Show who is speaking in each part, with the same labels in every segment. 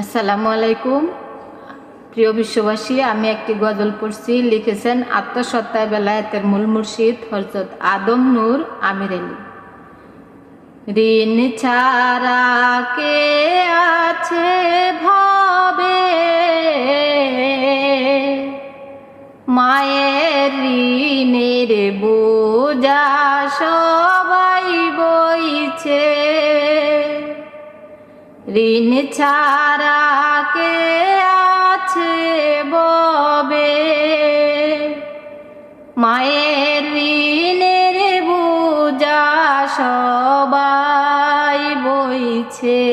Speaker 1: আসসালামু আলাইকুম প্রিয় বিশ্ববাসী, আমি একটি গজল পড়ছি। লিখেছেন আত্মসত্তায় বেলায়েতের মূল মুর্শিদ হরজত আদম নূর আমির আলী। ঋণ ছাড়া কে আছে ভাবে? মায়ের ঋণের বোঝা সবাই বইছে। ঋণ ছাড়া কে আছে ববে? মায়ের ঋণের বোঝা সবাই বইছে।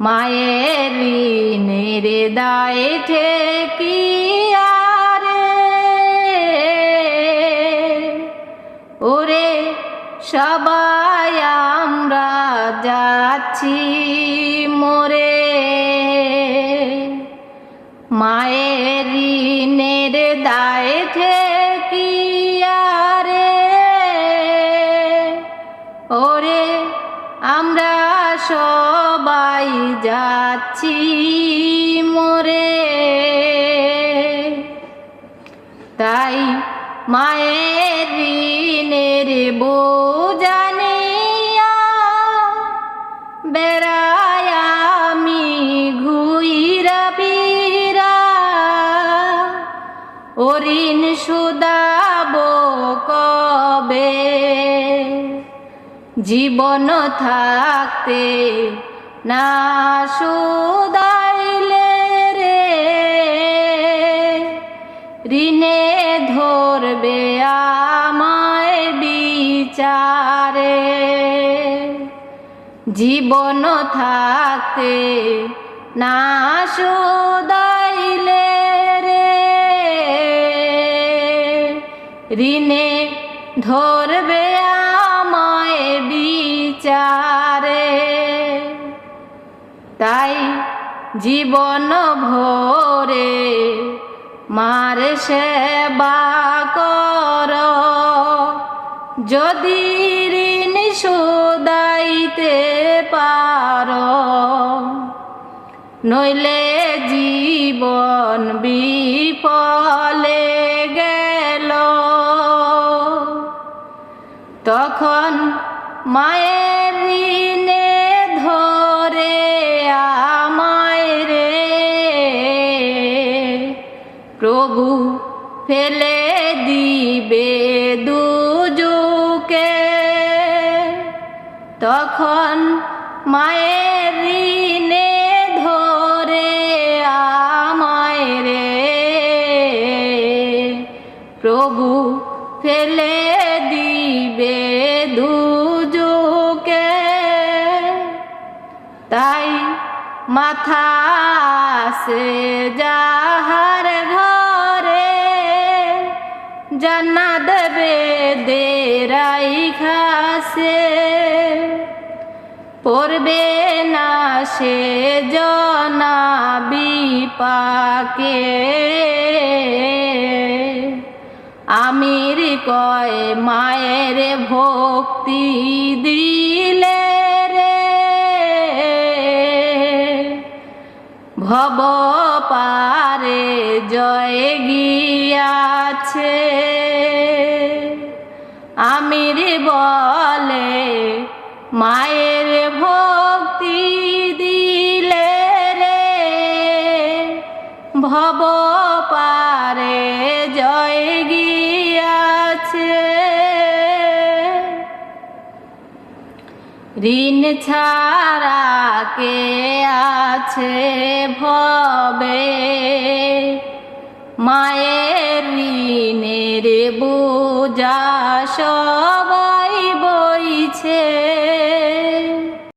Speaker 1: মায়ের ঋণের দায় ঠেকি আরে? ওরে, সবাই যাচ্ছি মোরে। মায়ের ঋণের দায় থেকে আরে। ওরে, আমরা সবাই যাচ্ছি মোরে। তাই মায়ের ঋণের বোঝানিয়া বেড়ায় আমি ঘুইরা বিরা ও ঋণ সুদাব কবে? জীবন থাকতে না সুদাইলে রে। ঋণে ধরবে আমায় বিচারে। জীবন থাকতে না সুদাইলে রে। ঋণে ধরবে আমায় বিচারে। তাই জীবন ভরে মার সেবা কর। যদি নইলে জীবন বিফলে গেল। তখন মায়ের ঋণে ধরে আমায় রে। প্রভু ফেলে দিবে দুজুকে। তখন মায়ের ঋণে প্রভু ফেলে দিবে দুজুকে। তাই মাথা সে যাহার ঘরে জানা দেবে দেরাই খাসে। পড়বে না সে জনা বিপাকে আমির কয় মায়ের ভক্তি দিলে রে। ভব পারে জয় গিয়াছে। আমির বলে মায়ের ভব পারে জয় গিয়াছে। ঋণ ছাড়া কে আছে ভবে? মায়ের ঋণের বোঝা